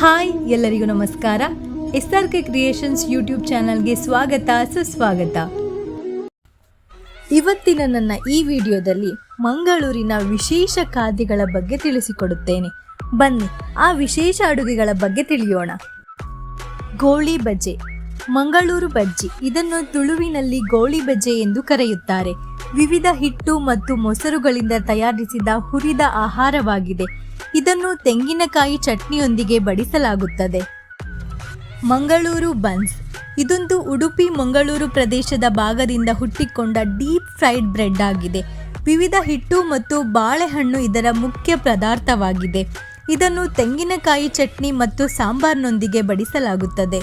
Hi, ಎಲ್ಲರಿಗೂ ನಮಸ್ಕಾರ. S R K creations YouTube ಚಾನಲ್ಗೆ ಸ್ವಾಗತ, ಸುಸ್ವಾಗತ. ಇವತ್ತಿನ ನನ್ನ ಈ ವಿಡಿಯೋದಲ್ಲಿ ಮಂಗಳೂರಿನ ವಿಶೇಷ ಖಾದ್ಯಗಳ ಬಗ್ಗೆ ತಿಳಿಸಿಕೊಡುತ್ತೇನೆ. ಬನ್ನಿ, ಆ ವಿಶೇಷ ಅಡುಗೆಗಳ ಬಗ್ಗೆ ತಿಳಿಯೋಣ. ಗೋಳಿ ಬಜ್ಜೆ. ಮಂಗಳೂರು ಬಜ್ಜಿ, ಇದನ್ನು ತುಳುವಿನಲ್ಲಿ ಗೋಳಿ ಬಜ್ಜೆ ಎಂದು ಕರೆಯುತ್ತಾರೆ. ವಿವಿಧ ಹಿಟ್ಟು ಮತ್ತು ಮೊಸರುಗಳಿಂದ ತಯಾರಿಸಿದ ಹುರಿದ ಆಹಾರವಾಗಿದೆ. ಇದನ್ನು ತೆಂಗಿನಕಾಯಿ ಚಟ್ನಿಯೊಂದಿಗೆ ಬಡಿಸಲಾಗುತ್ತದೆ. ಮಂಗಳೂರು ಬನ್ಸ್. ಇದೊಂದು ಉಡುಪಿ ಮಂಗಳೂರು ಪ್ರದೇಶದ ಭಾಗದಿಂದ ಹುಟ್ಟಿಕೊಂಡ ಡೀಪ್ ಫ್ರೈಡ್ ಬ್ರೆಡ್ ಆಗಿದೆ. ವಿವಿಧ ಹಿಟ್ಟು ಮತ್ತು ಬಾಳೆಹಣ್ಣು ಇದರ ಮುಖ್ಯ ಪದಾರ್ಥವಾಗಿದೆ. ಇದನ್ನು ತೆಂಗಿನಕಾಯಿ ಚಟ್ನಿ ಮತ್ತು ಸಾಂಬಾರ್ನೊಂದಿಗೆ ಬಡಿಸಲಾಗುತ್ತದೆ.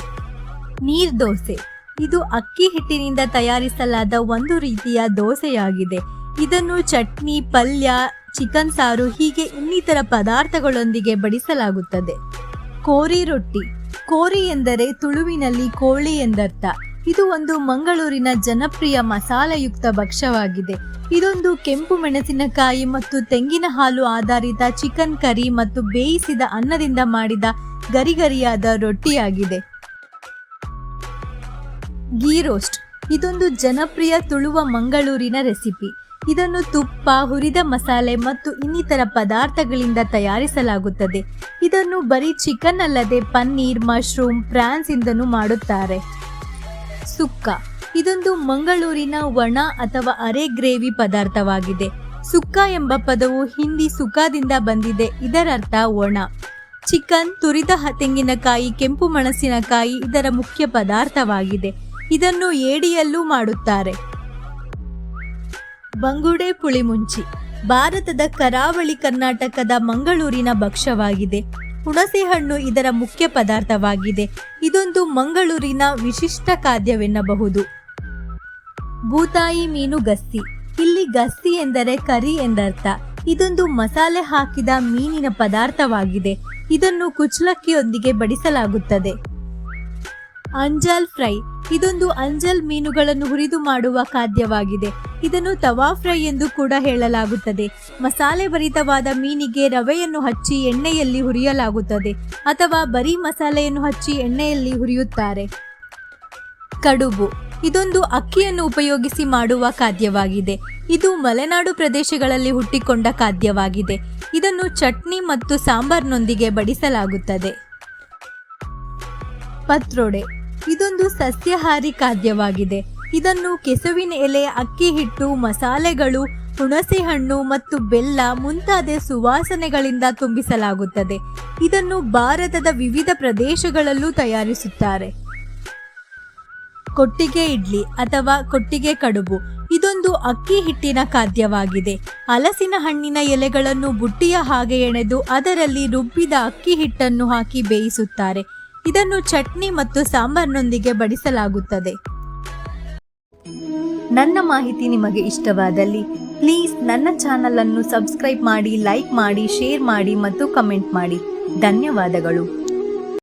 ನೀರ್ ದೋಸೆ. ಇದು ಅಕ್ಕಿ ಹಿಟ್ಟಿನಿಂದ ತಯಾರಿಸಲಾದ ಒಂದು ರೀತಿಯ ದೋಸೆಯಾಗಿದೆ. ಇದನ್ನು ಚಟ್ನಿ, ಪಲ್ಯ ಚಿಕನ್ ಸಾರು ಹೀಗೆ ಇನ್ನಿತರ ಪದಾರ್ಥಗಳೊಂದಿಗೆ ಬಡಿಸಲಾಗುತ್ತದೆ. ಕೋರಿ ರೊಟ್ಟಿ. ಕೋರಿ ಎಂದರೆ ತುಳುವಿನಲ್ಲಿ ಕೋಳಿ ಎಂದರ್ಥ. ಇದು ಒಂದು ಮಂಗಳೂರಿನ ಜನಪ್ರಿಯ ಮಸಾಲೆಯುಕ್ತ ಭಕ್ಷ್ಯವಾಗಿದೆ. ಇದೊಂದು ಕೆಂಪು ಮೆಣಸಿನಕಾಯಿ ಮತ್ತು ತೆಂಗಿನ ಹಾಲು ಆಧಾರಿತ ಚಿಕನ್ ಕರಿ ಮತ್ತು ಬೇಯಿಸಿದ ಅನ್ನದಿಂದ ಮಾಡಿದ ಗರಿಗರಿಯಾದ ರೊಟ್ಟಿಯಾಗಿದೆ. ಗೀ ರೋಸ್ಟ್. ಇದೊಂದು ಜನಪ್ರಿಯ ತುಳುವ ಮಂಗಳೂರಿನ ರೆಸಿಪಿ. ಇದನ್ನು ತುಪ್ಪ, ಹುರಿದ ಮಸಾಲೆ ಮತ್ತು ಇನ್ನಿತರ ಪದಾರ್ಥಗಳಿಂದ ತಯಾರಿಸಲಾಗುತ್ತದೆ. ಇದನ್ನು ಬರೀ ಚಿಕನ್ ಅಲ್ಲದೆ ಪನ್ನೀರ್, ಮಶ್ರೂಮ್ ಪ್ರಾನ್ಸ್ ಇಂದನು ಮಾಡುತ್ತಾರೆ. ಸುಕ್ಕ. ಇದೊಂದು ಮಂಗಳೂರಿನ ಒಣ ಅಥವಾ ಅರೆ ಗ್ರೇವಿ ಪದಾರ್ಥವಾಗಿದೆ. ಸುಕ್ಕ ಎಂಬ ಪದವು ಹಿಂದಿ ಸುಖದಿಂದ ಬಂದಿದೆ. ಇದರರ್ಥ ಒಣ. ಚಿಕನ್, ತುರಿದ ತೆಂಗಿನಕಾಯಿ, ಕೆಂಪು ಮೆಣಸಿನಕಾಯಿ ಇದರ ಮುಖ್ಯ ಪದಾರ್ಥವಾಗಿದೆ. ಇದನ್ನು ಏಡಿಯಲ್ಲೂ ಮಾಡುತ್ತಾರೆ. ಬಂಗುಡೆ ಪುಳಿಮುಂಚಿ. ಭಾರತದ ಕರಾವಳಿ ಕರ್ನಾಟಕದ ಮಂಗಳೂರಿನ ಭಕ್ಷ್ಯವಾಗಿದೆ. ಹುಣಸೆಹಣ್ಣು ಇದರ ಮುಖ್ಯ ಪದಾರ್ಥವಾಗಿದೆ. ಇದೊಂದು ಮಂಗಳೂರಿನ ವಿಶಿಷ್ಟ ಖಾದ್ಯವೆನ್ನಬಹುದು. ಬೂತಾಯಿ ಮೀನು ಗಸ್ತಿ ಇಲ್ಲಿ ಗಸ್ತಿ ಎಂದರೆ ಕರಿ ಎಂದರ್ಥ. ಇದೊಂದು ಮಸಾಲೆ ಹಾಕಿದ ಮೀನಿನ ಪದಾರ್ಥವಾಗಿದೆ. ಇದನ್ನು ಕುಚ್ಚಲಕ್ಕಿಯೊಂದಿಗೆ ಬಡಿಸಲಾಗುತ್ತದೆ. ಅಂಜಾಲ್ ಫ್ರೈ. ಇದೊಂದು ಅಂಜಲ್ ಮೀನುಗಳನ್ನು ಹುರಿದು ಮಾಡುವ ಖಾದ್ಯವಾಗಿದೆ. ಇದನ್ನು ತವಾ ಫ್ರೈ ಎಂದು ಕೂಡ ಹೇಳಲಾಗುತ್ತದೆ. ಮಸಾಲೆ ಭರಿತವಾದ ಮೀನಿಗೆ ರವೆಯನ್ನು ಹಚ್ಚಿ ಎಣ್ಣೆಯಲ್ಲಿ ಹುರಿಯಲಾಗುತ್ತದೆ ಅಥವಾ ಬರೀ ಮಸಾಲೆಯನ್ನು ಹಚ್ಚಿ ಎಣ್ಣೆಯಲ್ಲಿ ಹುರಿಯುತ್ತಾರೆ. ಕಡುಬು. ಇದೊಂದು ಅಕ್ಕಿಯನ್ನು ಉಪಯೋಗಿಸಿ ಮಾಡುವ ಖಾದ್ಯವಾಗಿದೆ. ಇದು ಮಲೆನಾಡು ಪ್ರದೇಶಗಳಲ್ಲಿ ಹುಟ್ಟಿಕೊಂಡ ಖಾದ್ಯವಾಗಿದೆ. ಇದನ್ನು ಚಟ್ನಿ ಮತ್ತು ಸಾಂಬಾರ್ನೊಂದಿಗೆ ಬಡಿಸಲಾಗುತ್ತದೆ. ಪತ್ರೊಡೆ. ಇದೊಂದು ಸಸ್ಯಾಹಾರಿ ಖಾದ್ಯವಾಗಿದೆ. ಇದನ್ನು ಕೆಸುವಿನ ಎಲೆ, ಅಕ್ಕಿ ಹಿಟ್ಟು, ಮಸಾಲೆಗಳು, ಹುಣಸೆ ಹಣ್ಣು ಮತ್ತು ಬೆಲ್ಲ ಮುಂತಾದ ಸುವಾಸನೆಗಳಿಂದ ತುಂಬಿಸಲಾಗುತ್ತದೆ. ಇದನ್ನು ಭಾರತದ ವಿವಿಧ ಪ್ರದೇಶಗಳಲ್ಲೂ ತಯಾರಿಸುತ್ತಾರೆ. ಕೊಟ್ಟಿಗೆ ಇಡ್ಲಿ ಅಥವಾ ಕೊಟ್ಟಿಗೆ ಕಡುಬು. ಇದೊಂದು ಅಕ್ಕಿ ಹಿಟ್ಟಿನ ಖಾದ್ಯವಾಗಿದೆ. ಹಲಸಿನ ಹಣ್ಣಿನ ಎಲೆಗಳನ್ನು ಬುಟ್ಟಿಯ ಹಾಗೆ ಎಣೆದು ಅದರಲ್ಲಿ ರುಬ್ಬಿದ ಅಕ್ಕಿ ಹಿಟ್ಟನ್ನು ಹಾಕಿ ಬೇಯಿಸುತ್ತಾರೆ. ಇದನ್ನು ಚಟ್ನಿ ಮತ್ತು ಸಾಂಬಾರ್ನೊಂದಿಗೆ ಬಡಿಸಲಾಗುತ್ತದೆ. ನನ್ನ ಮಾಹಿತಿ ನಿಮಗೆ ಇಷ್ಟವಾದಲ್ಲಿ ಪ್ಲೀಸ್ ನನ್ನ ಚಾನಲ್ ಅನ್ನು ಸಬ್ಸ್ಕ್ರೈಬ್ ಮಾಡಿ, ಲೈಕ್ ಮಾಡಿ, ಶೇರ್ ಮಾಡಿ ಮತ್ತು ಕಮೆಂಟ್ ಮಾಡಿ. ಧನ್ಯವಾದಗಳು.